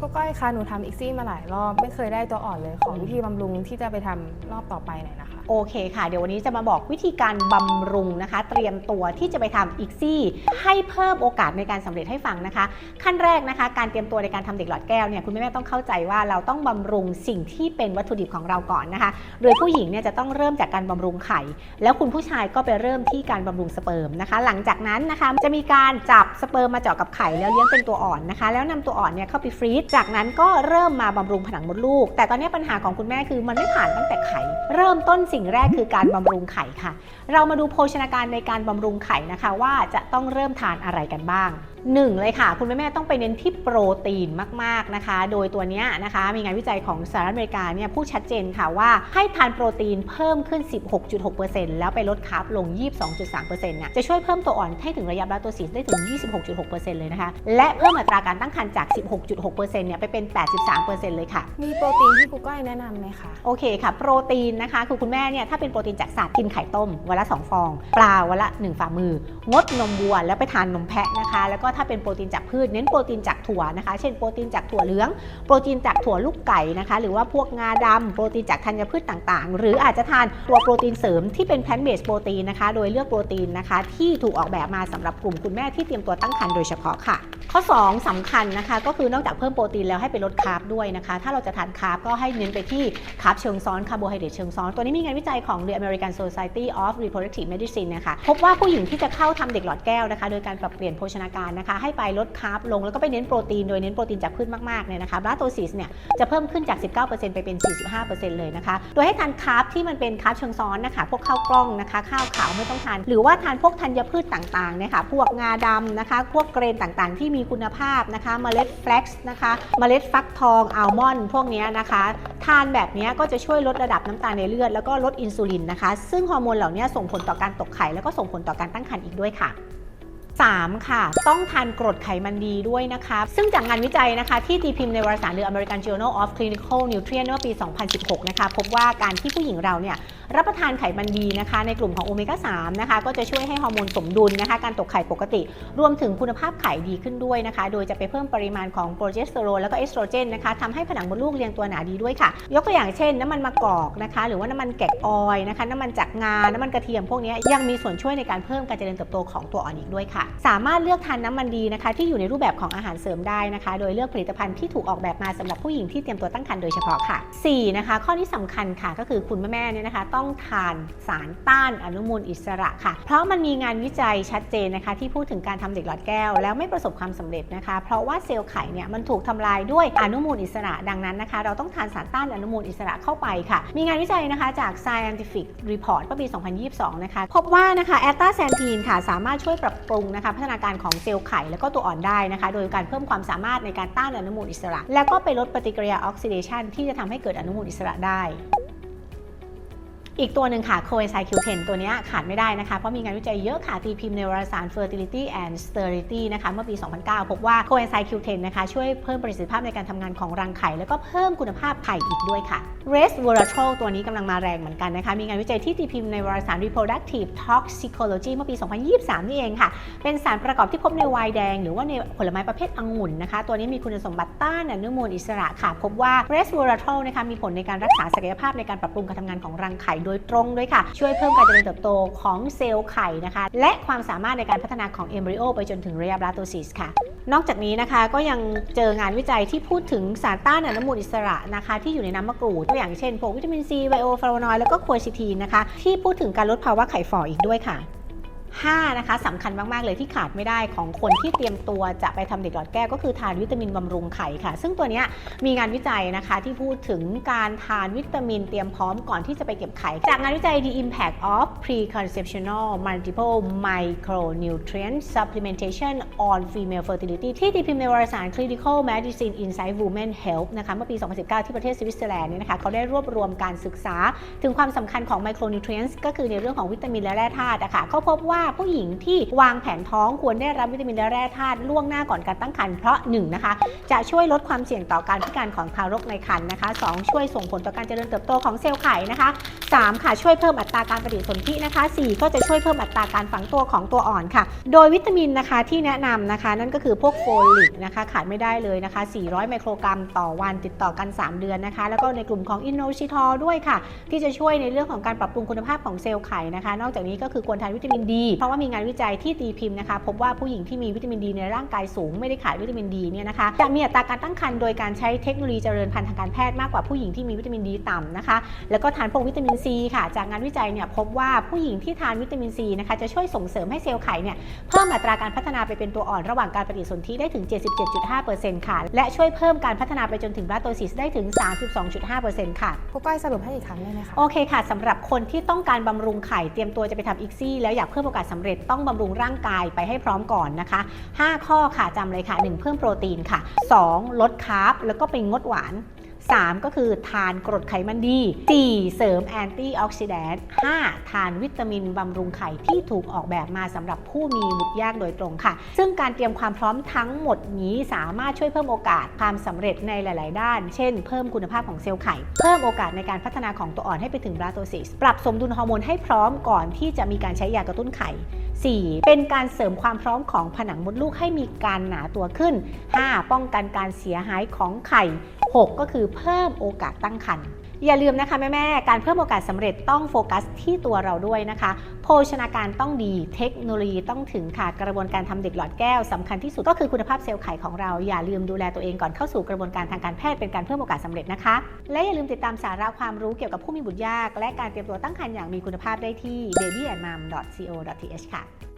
พวกก้อยคะหนูทำอีกซี่มาหลายรอบไม่เคยได้ตัวอ่อนเลย ขอวิธีบำรุงที่จะไปทำรอบต่อไปหน่อยนะคะ โอเคค่ะ เดี๋ยววันนี้จะมาบอกวิธีการบำรุงนะคะ เตรียมตัวที่จะไปทำอีกซี่ ให้เพิ่มโอกาสในการสำเร็จให้ฟังนะคะ ขั้นแรกนะคะ การเตรียมตัวในการทำเด็กหลอดแก้วเนี่ยคุณแม่ต้องเข้าใจว่าเราต้องบำรุงสิ่งที่เป็นวัตถุดิบของเราก่อนนะคะ โดยผู้หญิงเนี่ยจะต้องเริ่มจากการบำรุงไข่ แล้วคุณผู้ชายก็ไปเริ่มที่การบำรุงสเปิร์มนะคะ หลังจากนั้นนะคะจะมีการจับสเปิร์มมาเจาะกับไข่แล้วเลี้ยงเป็นตัวอ่อนนะคะ แล้วนำตัวอ่อนเนี่ยเข้าไปฟรีซจากนั้นก็เริ่มมาบำรุงผนังมดลูก แต่ตอนนี้ปัญหาของคุณแม่คือมันไม่ผ่านตั้งแต่ไข่เริ่มต้นสิ่ง่งแรกคือการบำรุงไข่ค่ะ เรามาดูโภชนาการในการบำรุงไข่นะคะ ว่าจะต้องเริ่มทานอะไรกันบ้าง หนึ่งเลยค่ะ คุณแม่ๆต้องไปเน้นที่โปรตีนมากๆนะคะ โดยตัวเนี้ยนะคะมีงานวิจัยของสหรัฐอเมริกาเนี่ยพูดชัดเจนค่ะว่าให้ทานโปรตีนเพิ่มขึ้น 16.6%แล้วไปลดคาร์บลง 22.3%เนี่ยจะช่วยเพิ่มตัวอ่อนให้ถึงระยะบลาโตซิสได้ถึง 26.6%เลยนะคะ และเพิ่มอัตราการตั้งครรภ์จาก 16.6%เนี่ยไปเป็น 83%เลยค่ะ มีโปรตีนที่ครูก้อยแนะนำไหมคะ โอเคค่ะ โปรตีนนะคะคือคุณแม่เนี่ยถ้าเป็นโปรตีนจากสัตว์กินไข่ต้มวันละ 2 ฟอง ปลาวันละ 1 ฝ่ามือ งดนมวัวแล้วไปทานนมแพะนะคะ แล้วก็ถ้าเป็นโปรตีนจากพืชเน้นโปรตีนจากถั่วนะคะ เช่นโปรตีนจากถั่วเหลือง โปรตีนจากถั่วลูกไก่นะคะ หรือว่าพวกงาดำโปรตีนจากธัญพืชต่างๆ หรืออาจจะทานตัวโปรตีนเสริมที่เป็นแพลนเบสโปรตีนนะคะ โดยเลือกโปรตีนนะคะ ที่ถูกออกแบบมาสำหรับกลุ่มคุณแม่ที่เตรียมตัวตั้งครรภ์โดยเฉพาะค่ะ ข้อ 2สำคัญนะคะ ก็คือนอกจากเพิ่มโปรตีนแล้วให้ไปลดคาร์บด้วยนะคะ ถ้าเราจะทานคาร์บก็ให้เน้นไปที่คาร์บเชิงซ้อนคาร์โบไฮเดรตเชิงซ้อนตัวนี้มีงานวิจัยของ The American Society of Reproductive Medicine นะคะพบว่าผู้หญิงที่จะเข้าทำเด็กหลอดแก้วนะคะ โดยการปรับเปลี่ยนโภชนาการนะคะให้ไปลดคาร์บลงแล้วก็ไปเน้นโปรตีนโดยเน้นโปรตีนจากพืชมากๆเนี่ยนะคะบลาโตซิสเนี่ยจะเพิ่มขึ้นจาก 19%ไปเป็น 45%เลยนะคะ โดยให้ทานคาร์บที่มันเป็นคาร์บเชิงซ้อนนะคะพวกข้าวกล้องนะคะข้าวขาวไม่ต้องทาน หรือว่าทานพวกธัญพืชต่างๆเนี่ยค่ะพวกงาดำนะคะพวกเกรนต่างๆ ที่มีคุณภาพนะคะเมล็ดแฟลกซ์นะคะเมล็ดฟักทองอัลมอนด์พวกนี้นะคะทานแบบนี้ก็จะช่วยลดระดับน้ำตาลในเลือดแล้วก็ลดอินซูลินนะคะ ซึ่งฮอร์โมนเหล่านี้ส่งผลต่อการตกไข่แล้วก็ส่งผลต่อการตั้งครรภ์อีกด้วยค่ะ 3 ค่ะ ต้องทานกรดไขมันดีด้วยนะคะ ซึ่งจากงานวิจัยนะคะ ที่ตีพิมพ์ในวารสาร The American Journal of Clinical Nutrition เมื่อปี 2016 นะคะ พบว่าการที่ผู้หญิงเราเนี่ยรับประทานไขมันดีนะคะ ในกลุ่มของโอเมก้า 3 นะคะ ก็จะช่วยให้ฮอร์โมนสมดุลนะคะ การตกไข่ปกติ รวมถึงคุณภาพไข่ดีขึ้นด้วยนะคะ โดยจะไปเพิ่มปริมาณของโปรเจสเตอโรนแล้วก็เอสโตรเจนนะคะทำให้ผนังมดลูกเรียงตัวหนาดีด้วยค่ะ ยกตัวอย่างเช่น น้ำมันมะกอกนะคะ หรือว่าน้ำมันแกะออยล์นะคะ น้ำมันจากงา น้ำมันกระเทียมพวกนี้ยังมีส่วนช่วยในการเพิ่มการเจริญเติบโตของตัวอ่อนอีกด้วยค่ะสามารถเลือกทานน้ำมันดีนะคะ ที่อยู่ในรูปแบบของอาหารเสริมได้นะคะ โดยเลือกผลิตภัณฑ์ที่ถูกออกแบบมาสำหรับผู้หญิงที่เตรียมตัวตั้งครรภ์โดยเฉพาะค่ะ 4 นะคะ ข้อที่สำคัญค่ะก็คือคุณแม่เนี่ยนะคะ ต้องทานสารต้านอนุมูลอิสระค่ะ เพราะมันมีงานวิจัยชัดเจนนะคะ ที่พูดถึงการทำเด็กหลอดแก้ว แล้วไม่ประสบความสำเร็จนะคะ เพราะว่าเซลล์ไข่เนี่ยมันถูกทำลายด้วยอนุมูลอิสระ ดังนั้นนะคะ เราต้องทานสารต้านอนุมูลอิสระเข้าไปค่ะ มีงานวิจัยนะคะจาก Scientific Report ปี 2022 นะคะ พบว่านะคะแอตตาแซนทีนค่ะ สามารถช่วยปรับปรุงนะคะพัฒนาการของเซลล์ไข่แล้วก็ตัวอ่อนได้นะคะ โดยการเพิ่มความสามารถในการต้านอนุมูลอิสระ แล้วก็ไปลดปฏิกิริยาออกซิเดชันที่จะทำให้เกิดอนุมูลอิสระได้ อีกตัวหนึ่งค่ะ coenzyme Q10 ตัวนี้ขาดไม่ได้นะคะ เพราะมีงานวิจัยเยอะค่ะตีพิมพ์ในวารสาร fertility and sterility นะคะ เมื่อปี 2009 พบว่า coenzyme Q10 นะคะ ช่วยเพิ่มประสิทธิภาพในการทำงานของรังไข่ แล้วก็เพิ่มคุณภาพไข่อีกด้วยค่ะ resveratrol ตัวนี้กำลังมาแรงเหมือนกันนะคะ มีงานวิจัยที่ตีพิมพ์ในวารสาร reproductive toxicology เมื่อปี 2023 นี่เองค่ะ เป็นสารประกอบที่พบในไวน์แดง หรือว่าในผลไม้ประเภทองุ่นนะคะ ตัวนี้มีคุณสมบัติต้านอนุมูลอิสระค่ะ พบว่า resveratrol นะคะมีผลในการรักษาศักยภาพในการปรับปรุงการทำงานของรังไข่ดยตรงด้วยค่ะ ช่วยเพิ่มการเจริญเติบโตของเซลล์ไข่นะคะ และความสามารถในการพัฒนาของเอมบริโอไปจนถึงระยะบลาโตซิสค่ะ นอกจากนี้นะคะก็ยังเจองานวิจัยที่พูดถึงสารต้านอนุมูลอิสระนะคะ ที่อยู่ในน้ำมะกรูดตัวอย่างเช่นพวกวิตามินซีไบโอฟลาโวนอยด์แล้วก็ควอซิทีนนะคะที่พูดถึงการลดภาวะไข่ฝ่ออีกด้วยค่ะ 5นะคะสำคัญมาก ๆ เลยที่ขาดไม่ได้ของคนที่เตรียมตัวจะไปทำเด็กหลอดแก้วก็คือทานวิตามินบำรุงไข่ค่ะ ซึ่งตัวนี้มีงานวิจัยนะคะที่พูดถึงการทานวิตามินเตรียมพร้อมก่อนที่จะไปเก็บไข่ จากงานวิจัย The Impact of Preconceptional Multiple Micronutrient Supplementation on Female Fertility ที่ตีพิมพ์ในวารสาร Clinical Medicine Inside Women Health นะคะเมื่อปี 2019 ที่ประเทศสวิตเซอร์แลนด์เนี่ยนะคะเขาได้รวบรวมการศึกษา ถึงความสำคัญของ micronutrients ก็คือในเรื่องของวิตามินและแร่ธาตุอะค่ะเขาพบว่าผู้หญิงที่วางแผนท้องควรได้รับวิตามินและแร่ธาตุล่วงหน้าก่อนการตั้งครรภ์เพราะหนึ่งนะคะจะช่วยลดความเสี่ยงต่อการพิการของทารกในครรภ์นะคะ 2 ช่วยส่งผลต่อการเจริญเติบโตของเซลล์ไข่นะคะ 3 ค่ะช่วยเพิ่มอัตราการปฏิสนธินะคะ 4 ก็จะช่วยเพิ่มอัตราการฝังตัวของตัวอ่อนค่ะ โดยวิตามินนะคะที่แนะนำนะคะ นั่นก็คือพวกโฟลิกนะคะขาดไม่ได้เลยนะคะ 400 ไมโครกรัมต่อวันติดต่อกัน 3 เดือนนะคะ แล้วก็ในกลุ่มของอินโนชิทอลด้วยค่ะ ที่จะช่วยในเรื่องของการปรับปรุงคุณภาพของเซลล์ไข่นะคะ นอกจากนี้ก็คือควรทานวิตามินดีเพราะว่ามีงานวิจัยที่ตีพิมพ์นะคะพบว่าผู้หญิงที่มีวิตามินดีในร่างกายสูงไม่ได้ขาดวิตามินดีเนี่ยนะคะจะมีอัตราการตั้งครรภ์โดยการใช้เทคโนโลยีเจริญพันธุ์ทางการแพทย์มากกว่าผู้หญิงที่มีวิตามินดีต่ำนะคะแล้วก็ทานพวกวิตามินซีค่ะ จากงานวิจัยเนี่ยพบว่าผู้หญิงที่ทานวิตามินซีนะคะจะช่วยส่งเสริมให้เซลล์ไข่เนี่ยเพิ่มอัตราการพัฒนาไปเป็นตัวอ่อนระหว่างการปฏิสนธิได้ถึง 77.5%ค่ะ และช่วยเพิ่มการพัฒนาไปจนถึงบลาโตซิสได้ถึง 32.5%ค่ะครูก้อยสรุปให้อีกครั้งได้ไหมคะโอเคค่ะสำหรับคนที่ต้องการบำรุงไข่เตรียมตัวจะไปทำอีกซี่แล้วอยากเพิ่มโอกาสสำเร็จต้องบำรุงร่างกายไปให้พร้อมก่อนนะคะ 5 ข้อค่ะจำเลยค่ะ 1 เพิ่มโปรตีนค่ะ 2 ลดคาร์บแล้วก็ไปงดหวาน 3 ก็คือทานกรดไขมันดี 4 เสริมแอนตี้ออกซิแดนต์5ทานวิตามินบำรุงไข่ที่ถูกออกแบบมาสำหรับผู้มีบุตรยากโดยตรงค่ะ ซึ่งการเตรียมความพร้อมทั้งหมดนี้สามารถช่วยเพิ่มโอกาสความสำเร็จในหลาย ๆ ด้าน เช่น เพิ่มคุณภาพของเซลล์ไข่ เพิ่มโอกาสในการพัฒนาของตัวอ่อนให้ไปถึงบลาโตซิส ปรับสมดุลฮอร์โมนให้พร้อมก่อนที่จะมีการใช้ยากระตุ้นไข่ 4. เป็นการเสริมความพร้อมของผนังมดลูกให้มีการหนาตัวขึ้น 5. ป้องกันการเสียหายของไข่ 6 ก็คือเพิ่มโอกาสตั้งครรภ์อย่าลืมนะคะแม่ๆ การเพิ่มโอกาสสำเร็จต้องโฟกัสที่ตัวเราด้วยนะคะ โภชนาการต้องดี เทคโนโลยีต้องถึงค่ะ กระบวนการทำเด็กหลอดแก้วสำคัญที่สุดก็คือคุณภาพเซลล์ไข่ของเรา อย่าลืมดูแลตัวเองก่อนเข้าสู่กระบวนการทางการแพทย์เป็นการเพิ่มโอกาสสำเร็จนะคะ และอย่าลืมติดตามสาระความรู้เกี่ยวกับผู้มีบุตรยาก และการเตรียมตัวตั้งครรภ์อย่างมีคุณภาพได้ที่ babyandmom.co.th ค่ะ